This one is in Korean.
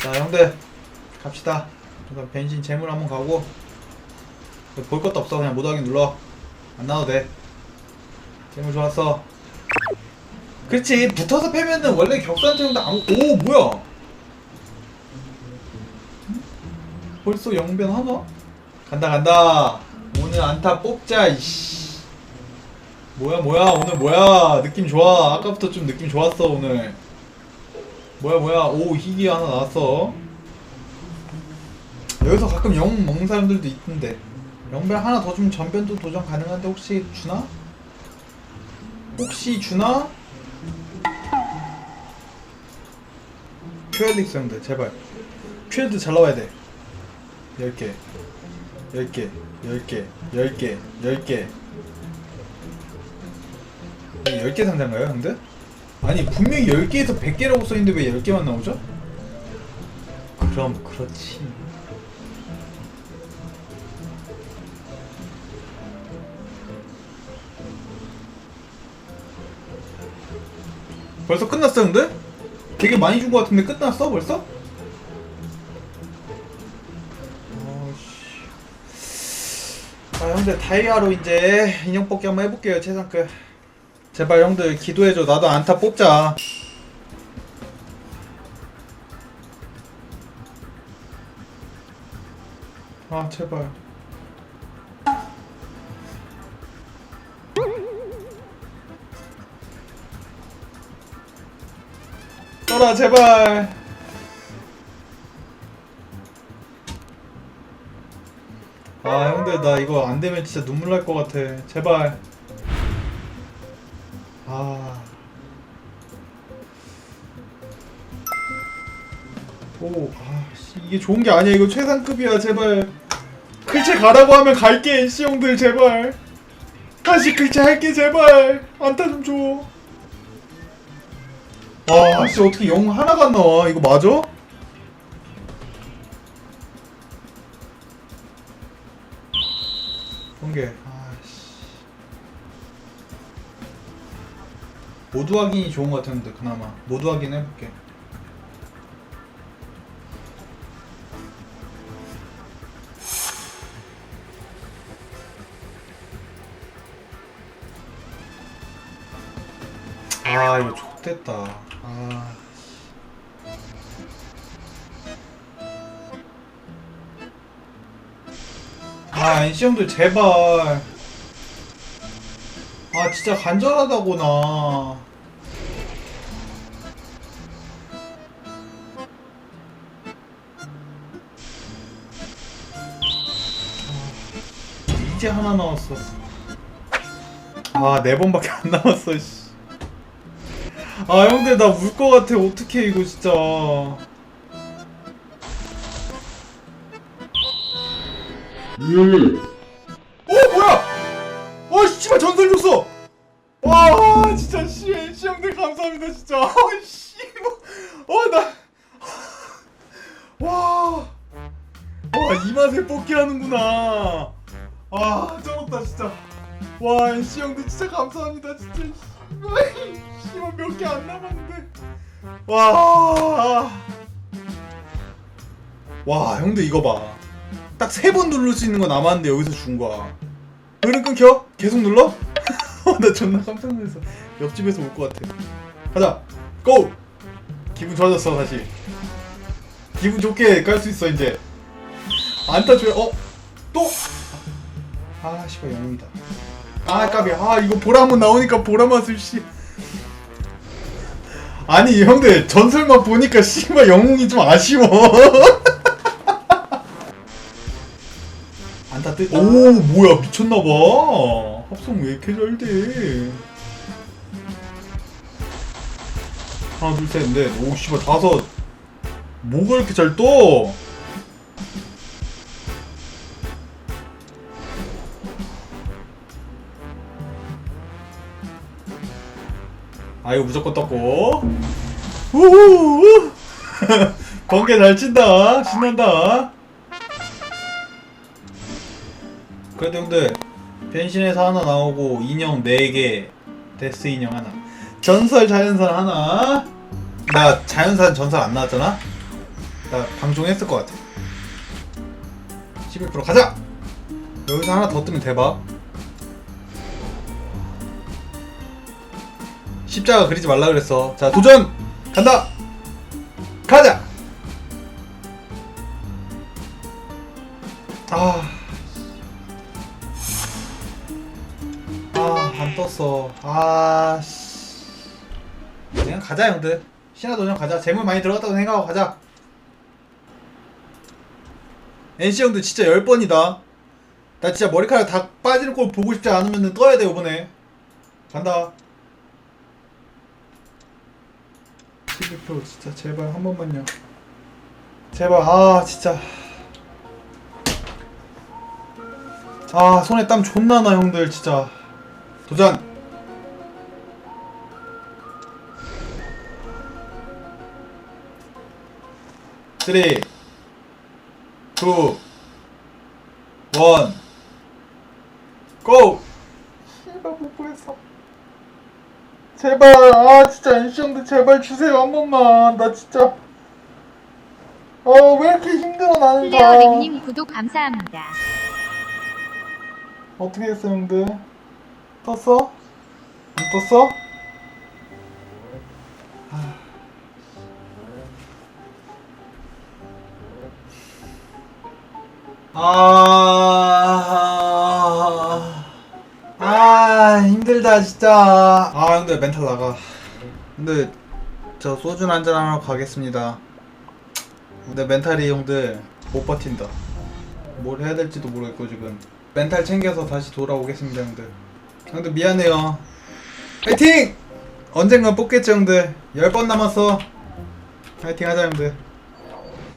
자 형들. 갑시다. 일단 벤신 재물 한번 가고. 볼 것도 없어. 그냥 모두하기 눌러. 안 나와도 돼. 재물 좋았어. 그렇지. 붙어서 패면은 원래 격수한테 형도 아무 오 뭐야? 벌써 영변 하나? 간다 간다. 오늘 안타 뽑자 이씨. 뭐야 뭐야? 오늘 뭐야? 느낌 좋아. 아까부터 좀 느낌 좋았어 오늘 뭐야 뭐야. 오 희귀 하나 나왔어. 여기서 가끔 영 먹는 사람들도 있던데. 영변 하나 더 주면 전변도 도전 가능한데 혹시 주나? 혹시 주나? 큐엘릭스 형들 제발. 큐엘드 잘 나와야 돼. 10개. 10개. 10개. 10개. 10개. 이게 10개 상자인가요 형들? 아니 분명히 10개에서 100개라고 써있는데 왜 10개만 나오죠? 그럼 그렇지 벌써 끝났어 형들? 되게 많이 준 것 같은데 끝났어 벌써? 어씨 아 형들 다이아로 이제 인형 뽑기 한번 해볼게요 최상급 제발 형들 기도해줘. 나도 안타 뽑자. 아 제발. 떠라 제발. 아 형들 나 이거 안 되면 진짜 눈물 날 것 같아. 제발 아. 오, 아, 씨, 이게 좋은 게 아니야. 이거 최상급이야. 제발. 글체 가라고 하면 갈게, 씨 형들 제발. 다시 글체 할게 제발. 안타 좀 줘. 아, 씨 어떻게 영 하나가 안 나와? 이거 맞아? 모두 확인이 좋은 것 같은데 그나마 모두 확인 해볼게. 아 이거 좋됐다. 아 아, NC 형들 제발. 아, 진짜 간절하다고 나. 아, 이제 하나 나왔어. 아, 네 번밖에 안 남았어, 씨. 아, 형들 나 울 것 같아. 어떡해, 이거 진짜. 어 씨발 전설 줬어. 와 진짜 씨, 씨 형들 감사합니다 진짜. 어씨 어나 와. 와, 이 맛에 뽑기 하는구나. 아, 쩔었다, 진짜. 와, NC 형들 진짜 감사합니다, 진짜. 씨발, 몇 개 안 남았는데. 와. 와, 형들 이거 봐. 딱 세 번 누를 수 있는 거 남았는데 여기서 준 거야. 흐름 끊겨? 계속 눌러? 어, 나 존나 깜짝 놀랐어. 옆집에서 올 것 같아. 가자. 고! 기분 좋아졌어 다시. 기분 좋게 깔 수 있어 이제. 안타 줘야 어? 또? 아 씨발 영웅이다. 아 까비. 아 이거 보라 한번 나오니까 보라 맛을 씨. 아니 형들 전설만 보니까 씨발 영웅이 좀 아쉬워. 뜨. 오 뭐야 미쳤나봐. 합성 왜 이렇게 잘 돼? 하나 둘셋넷오 씨발 다섯. 뭐가 이렇게 잘 떠? 아 이거 무조건 떴고 우후 번개 잘 친다 신난다 그래도 형들 변신에서 하나 나오고 인형 4개 데스 인형 하나. 전설 자연산 하나. 나 자연산 전설 안 나왔잖아? 나 방종했을 것 같아. 11% 가자! 여기서 하나 더 뜨면 대박. 십자가 그리지 말라 그랬어. 자 도전! 간다! 가자! 아. 안 떴어. 아, 씨. 그냥 가자, 형들. 신화 도전 가자. 재물 많이 들어갔다고 생각하고 가자. NC 형들 진짜 10번이다. 나 진짜 머리카락 다 빠지는 꼴 보고 싶지 않으면 떠야 돼, 이번에. 간다. 12% 진짜 제발 한 번만요. 제발, 아, 진짜. 아 손에 땀 존나 나 형들 진짜 도전 쓰리 투 원, 고! 씨발 못 보겠어. 제발, 아 진짜 NC 형들 제발 주세요 한 번만. 나 진짜. 아왜 이렇게 힘들어 나는 다. 플레어링님 구독 감사합니다. 어떻게 했어 형들? 떴어? 안 떴어? 아... 아. 힘들다 진짜. 아 형들 멘탈 나가. 근데 저 소주 한잔 하러 가겠습니다. 근데 멘탈이 형들 못 버틴다. 뭘 해야 될지도 모르겠고 지금. 멘탈 챙겨서 다시 돌아오겠습니다 형들 형들 미안해요. 파이팅! 언젠간 뽑겠죠 형들. 10번 남았어. 파이팅 하자 형들